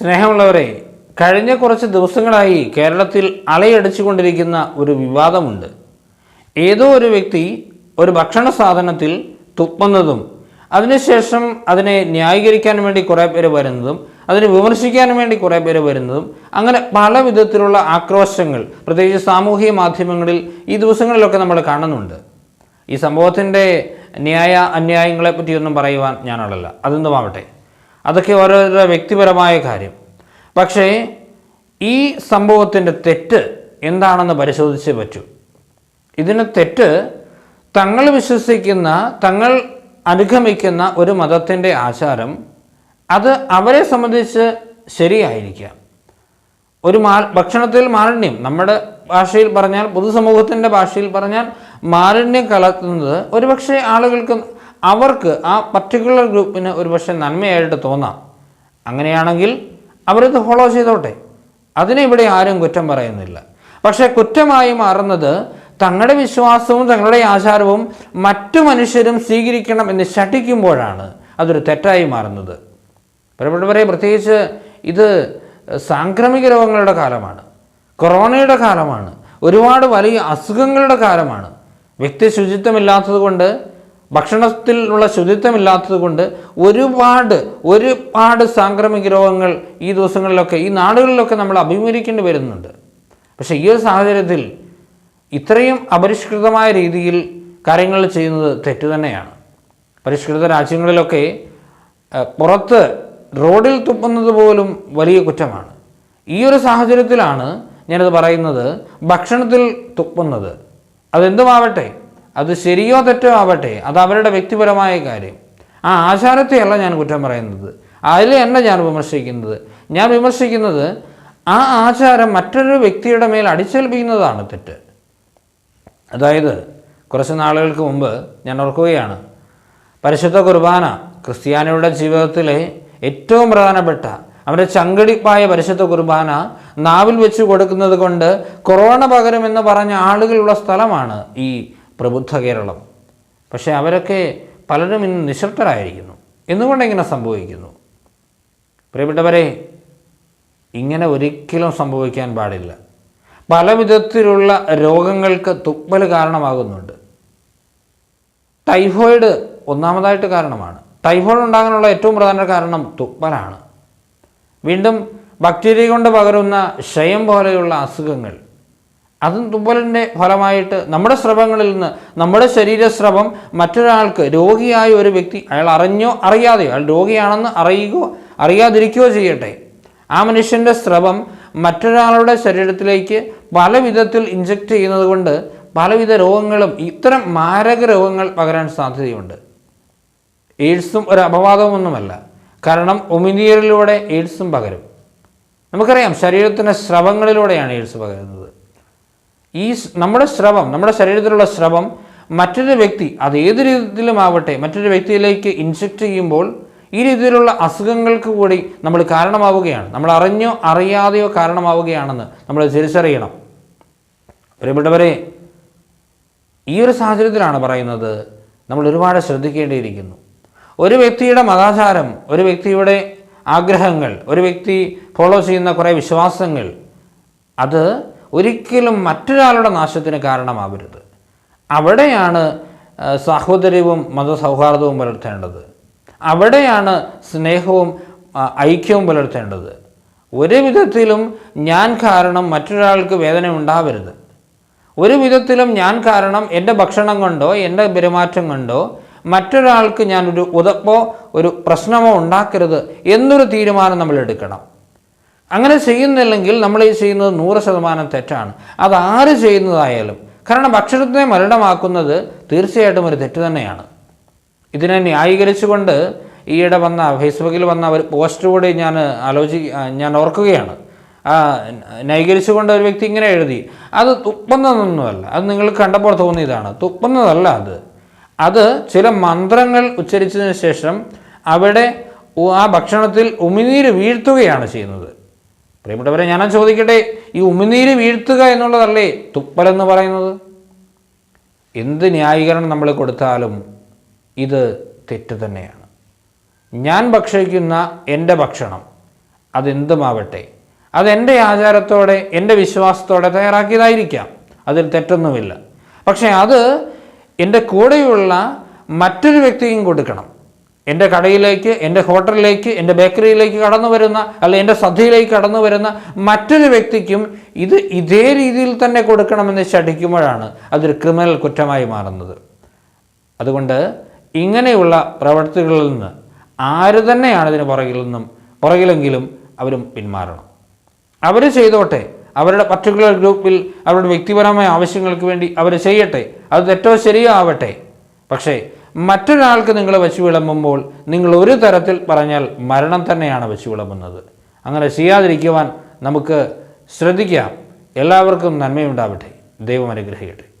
സ്നേഹമുള്ളവരെ കഴിഞ്ഞ കുറച്ച് ദിവസങ്ങളായി കേരളത്തിൽ അലയടിച്ചുകൊണ്ടിരിക്കുന്ന ഒരു വിവാദമുണ്ട്. ഏതോ ഒരു വ്യക്തി ഒരു ഭക്ഷണ സാധനത്തിൽ തുപ്പുന്നതും അതിനുശേഷം അതിനെ ന്യായീകരിക്കാൻ വേണ്ടി കുറേ പേര് വരുന്നതും അതിനെ വിമർശിക്കാൻ വേണ്ടി കുറേ പേര് വരുന്നതും അങ്ങനെ പല വിധത്തിലുള്ള ആക്രോശങ്ങൾ പ്രത്യേകിച്ച് സാമൂഹിക മാധ്യമങ്ങളിൽ ഈ ദിവസങ്ങളിലൊക്കെ നമ്മൾ കാണുന്നുണ്ട്. ഈ സംഭവത്തിന്റെ ന്യായ അന്യായങ്ങളെ പറ്റിയൊന്നും പറയുവാൻ ഞാനുള്ളല്ല അതൊന്നുമാവട്ടെ അതൊക്കെ ഓരോരുത്തരുടെ വ്യക്തിപരമായ കാര്യം. പക്ഷേ ഈ സംഭവത്തിന്റെ തെറ്റ് എന്താണെന്ന് പരിശോധിച്ചേ പറ്റൂ. ഇതിന് തെറ്റ് തങ്ങൾ വിശ്വസിക്കുന്ന തങ്ങൾ അനുഗമിക്കുന്ന ഒരു മതത്തിന്റെ ആചാരം അത് അവരെ സംബന്ധിച്ച് ശരിയായിരിക്കാം. ഒരു മാ ഭക്ഷണത്തിൽ മാലിന്യം. നമ്മുടെ ഭാഷയിൽ പറഞ്ഞാൽ പൊതുസമൂഹത്തിന്റെ ഭാഷയിൽ പറഞ്ഞാൽ മാലിന്യം കലർത്തുന്നത് ഒരുപക്ഷെ ആളുകൾക്ക് അവർക്ക് ആ പർട്ടിക്കുലർ ഗ്രൂപ്പിന് ഒരുപക്ഷെ നന്മയായിട്ട് തോന്നാം. അങ്ങനെയാണെങ്കിൽ അവരത് ഫോളോ ചെയ്തോട്ടെ. അതിനെ ഇവിടെ ആരും കുറ്റം പറയുന്നില്ല. പക്ഷേ കുറ്റമായി മാറുന്നത് തങ്ങളുടെ വിശ്വാസവും തങ്ങളുടെ ആചാരവും മറ്റു മനുഷ്യരും സ്വീകരിക്കണം എന്ന് ശഠിക്കുമ്പോഴാണ് അതൊരു തെറ്റായി മാറുന്നത്. പ്രിയപ്പെട്ടവരെ പ്രത്യേകിച്ച് ഇത് സാംക്രമിക രോഗങ്ങളുടെ കാലമാണ്. കൊറോണയുടെ കാലമാണ്. ഒരുപാട് വലിയ അസുഖങ്ങളുടെ കാലമാണ്. വ്യക്തി ശുചിത്വമില്ലാത്തത് കൊണ്ട് ഭക്ഷണത്തിലുള്ള ശുചിത്വമില്ലാത്തത് കൊണ്ട് ഒരുപാട് ഒരുപാട് സാംക്രമിക രോഗങ്ങൾ ഈ ദിവസങ്ങളിലൊക്കെ ഈ നാടുകളിലൊക്കെ നമ്മൾ അഭിമുഖീകരിക്കേണ്ടി വരുന്നുണ്ട്. പക്ഷേ ഈ ഒരു സാഹചര്യത്തിൽ ഇത്രയും അപരിഷ്കൃതമായ രീതിയിൽ കാര്യങ്ങൾ ചെയ്യുന്നത് തെറ്റു തന്നെയാണ്. പരിഷ്കൃത രാജ്യങ്ങളിലൊക്കെ പുറത്ത് റോഡിൽ തുപ്പുന്നത് പോലും വലിയ കുറ്റമാണ്. ഈ ഒരു സാഹചര്യത്തിലാണ് ഞാനത് പറയുന്നത് ഭക്ഷണത്തിൽ തുപ്പുന്നത്. അതെന്തുമാവട്ടെ? അത് ശരിയോ തെറ്റോ ആവട്ടെ അത് അവരുടെ വ്യക്തിപരമായ കാര്യം. ആ ആചാരത്തെയല്ല ഞാൻ കുറ്റം പറയുന്നത്. അതിലെയല്ല ഞാൻ വിമർശിക്കുന്നത്. ഞാൻ വിമർശിക്കുന്നത് ആ ആചാരം മറ്റൊരു വ്യക്തിയുടെ മേൽ അടിച്ചേൽപ്പിക്കുന്നതാണ് തെറ്റ്. അതായത് കുറച്ച് നാളുകൾക്ക് മുമ്പ് ഞാൻ ഓർക്കുകയാണ് പരിശുദ്ധ കുർബാന ക്രിസ്ത്യാനിയുടെ ജീവിതത്തിലെ ഏറ്റവും പ്രധാനപ്പെട്ട അവരുടെ ചങ്കടിപ്പായ പരിശുദ്ധ കുർബാന നാവിൽ വെച്ച് കൊടുക്കുന്നത് കൊണ്ട് കൊറോണ എന്ന് പറഞ്ഞ ആളുകളുള്ള സ്ഥലമാണ് ഈ പ്രബുദ്ധ കേരളം പക്ഷേ അവരൊക്കെ പലരും ഇന്ന് നിശബ്ദരായിരിക്കുന്നു. എന്തുകൊണ്ട് ഇങ്ങനെ സംഭവിക്കുന്നു? പ്രിയപ്പെട്ടവരെ ഇങ്ങനെ ഒരിക്കലും സംഭവിക്കാൻ പാടില്ല. പല വിധത്തിലുള്ള രോഗങ്ങൾക്ക് തുപ്പൽ കാരണമാകുന്നുണ്ട്. ടൈഫോയിഡ് ഒന്നാമതായിട്ട് കാരണമാണ്. ടൈഫോയിഡ് ഉണ്ടാകാനുള്ള ഏറ്റവും പ്രധാന കാരണം തുപ്പലാണ്. വീണ്ടും ബാക്ടീരിയ കൊണ്ട് പകരുന്ന ക്ഷയം പോലെയുള്ള അസുഖങ്ങൾ അതും തുപ്പലിന്റെ ഫലമായിട്ട് നമ്മുടെ സ്രവങ്ങളിൽ നിന്ന് നമ്മുടെ ശരീരസ്രവം മറ്റൊരാൾക്ക് രോഗിയായ ഒരു വ്യക്തി അയാൾ അറിഞ്ഞോ അറിയാതെയോ അയാൾ രോഗിയാണെന്ന് അറിയുകയോ അറിയാതിരിക്കുകയോ ചെയ്യട്ടെ. ആ മനുഷ്യന്റെ സ്രവം മറ്റൊരാളുടെ ശരീരത്തിലേക്ക് പല വിധത്തിൽ ഇഞ്ചക്ട് ചെയ്യുന്നത് കൊണ്ട് പലവിധ രോഗങ്ങളും ഇത്തരം മാരക രോഗങ്ങൾ പകരാൻ സാധ്യതയുണ്ട്. എയ്ഡ്സും ഒരു അപവാദമൊന്നുമല്ല. കാരണം ഒമിനിയറിലൂടെ എയ്ഡ്സും പകരും. നമുക്കറിയാം ശരീരത്തിന്റെ സ്രവങ്ങളിലൂടെയാണ് എയ്ഡ്സ് പകരുന്നത്. ഈ നമ്മുടെ സ്രവം നമ്മുടെ ശരീരത്തിലുള്ള സ്രവം മറ്റൊരു വ്യക്തി അത് ഏത് രീതിയിലുമാവട്ടെ മറ്റൊരു വ്യക്തിയിലേക്ക് ഇൻജെക്റ്റ് ചെയ്യുമ്പോൾ ഈ രീതിയിലുള്ള അസുഖങ്ങൾക്ക് കൂടി നമ്മൾ കാരണമാവുകയാണ്. നമ്മൾ അറിഞ്ഞോ അറിയാതെയോ കാരണമാവുകയാണെന്ന് നമ്മൾ തിരിച്ചറിയണം. പ്രിയപ്പെട്ടവരെ ഈ ഒരു സാഹചര്യത്തിലാണ് പറയുന്നത് നമ്മൾ ഒരുപാട് ശ്രദ്ധിക്കേണ്ടിയിരിക്കുന്നു. ഒരു വ്യക്തിയുടെ മതാചാരം ഒരു വ്യക്തിയുടെ ആഗ്രഹങ്ങൾ ഒരു വ്യക്തി ഫോളോ ചെയ്യുന്ന കുറേ വിശ്വാസങ്ങൾ അത് ഒരിക്കലും മറ്റൊരാളുടെ നാശത്തിന് കാരണമാവരുത്. അവിടെയാണ് സാഹോദര്യവും മതസൗഹാർദ്ദവും പുലർത്തേണ്ടത്. അവിടെയാണ് സ്നേഹവും ഐക്യവും പുലർത്തേണ്ടത്. ഒരു വിധത്തിലും ഞാൻ കാരണം മറ്റൊരാൾക്ക് വേദന ഉണ്ടാവരുത്. ഒരു വിധത്തിലും ഞാൻ കാരണം എന്റെ ഭക്ഷണം കൊണ്ടോ എന്റെ പെരുമാറ്റം കൊണ്ടോ മറ്റൊരാൾക്ക് ഞാനൊരു ഉതപ്പോ ഒരു പ്രശ്നമോ ഉണ്ടാക്കരുത് എന്നൊരു തീരുമാനം നമ്മൾ എടുക്കണം. അങ്ങനെ ചെയ്യുന്നില്ലെങ്കിൽ നമ്മൾ ഈ ചെയ്യുന്നത് നൂറ് ശതമാനം തെറ്റാണ്. അത് ആര് ചെയ്യുന്നതായാലും. കാരണം ഭക്ഷണത്തിനെ മലിനമാക്കുന്നത് തീർച്ചയായിട്ടും ഒരു തെറ്റ് തന്നെയാണ്. ഇതിനെ ന്യായീകരിച്ചുകൊണ്ട് ഈയിടെ വന്ന ഫേസ്ബുക്കിൽ വന്ന ഒരു പോസ്റ്റ് കൂടി ഞാൻ ആലോചി ഞാൻ ഓർക്കുകയാണ്. ന്യായീകരിച്ചുകൊണ്ട് ഒരു വ്യക്തി ഇങ്ങനെ എഴുതി. അത് തുപ്പുന്നതൊന്നുമല്ല. അത് നിങ്ങൾ കണ്ടപ്പോൾ തോന്നിയതാണ് തുപ്പുന്നതല്ല അത്. അത് ചില മന്ത്രങ്ങൾ ഉച്ചരിച്ചതിന് ശേഷം അവിടെ ആ ഭക്ഷണത്തിൽ ഉമിനീര് വീഴ്ത്തുകയാണ് ചെയ്യുന്നത്. പ്രിയപ്പെട്ടവരെ ഞാൻ ചോദിക്കട്ടെ? ഈ ഉമിനീര് വീഴ്ത്തുക എന്നുള്ളതല്ലേ തുപ്പലെന്ന് പറയുന്നത്? എന്ത് ന്യായീകരണം നമ്മൾ കൊടുത്താലും ഇത് തെറ്റ് തന്നെയാണ്. ഞാൻ ഭക്ഷിക്കുന്ന എന്റെ ഭക്ഷണം അതെന്തുമാവട്ടെ? അതെന്റെ ആചാരത്തോടെ എന്റെ വിശ്വാസത്തോടെ തയ്യാറാക്കിയതായിരിക്കാം. അതിൽ തെറ്റൊന്നുമില്ല. പക്ഷേ അത് എന്റെ കൂടെയുള്ള മറ്റൊരു വ്യക്തിയും കൊടുക്കണം. എന്റെ കടയിലേക്ക് എന്റെ ഹോട്ടലിലേക്ക് എന്റെ ബേക്കറിയിലേക്ക് കടന്നു വരുന്ന അല്ലെ എന്റെ സദ്യയിലേക്ക് കടന്നു വരുന്ന മറ്റൊരു വ്യക്തിക്കും ഇത് ഇതേ രീതിയിൽ തന്നെ കൊടുക്കണമെന്ന് ശഠിക്കുമ്പോഴാണ് അതൊരു ക്രിമിനൽ കുറ്റമായി മാറുന്നത്. അതുകൊണ്ട് ഇങ്ങനെയുള്ള പ്രവൃത്തികളിൽ നിന്ന് ആര് തന്നെയാണ് ഇതിന് പുറകിൽ നിന്നും പുറകിലെങ്കിലും അവരും പിന്മാറണം. അവർ ചെയ്തോട്ടെ. അവരുടെ പർട്ടിക്കുലർ ഗ്രൂപ്പിൽ അവരുടെ വ്യക്തിപരമായ ആവശ്യങ്ങൾക്ക് വേണ്ടി അവർ ചെയ്യട്ടെ. അത് തെറ്റോ ശരിയോ ആവട്ടെ. പക്ഷേ മറ്റൊരാൾക്ക് നിങ്ങൾ വെച്ച് വിളമ്പുമ്പോൾ നിങ്ങൾ ഒരു തരത്തിൽ പറഞ്ഞാൽ മരണം തന്നെയാണ് വെച്ച് വിളമ്പുന്നത്. അങ്ങനെ ചെയ്യാതിരിക്കുവാൻ നമുക്ക് ശ്രദ്ധിക്കാം. എല്ലാവർക്കും നന്മയുണ്ടാവട്ടെ. ദൈവം അനുഗ്രഹിക്കട്ടെ.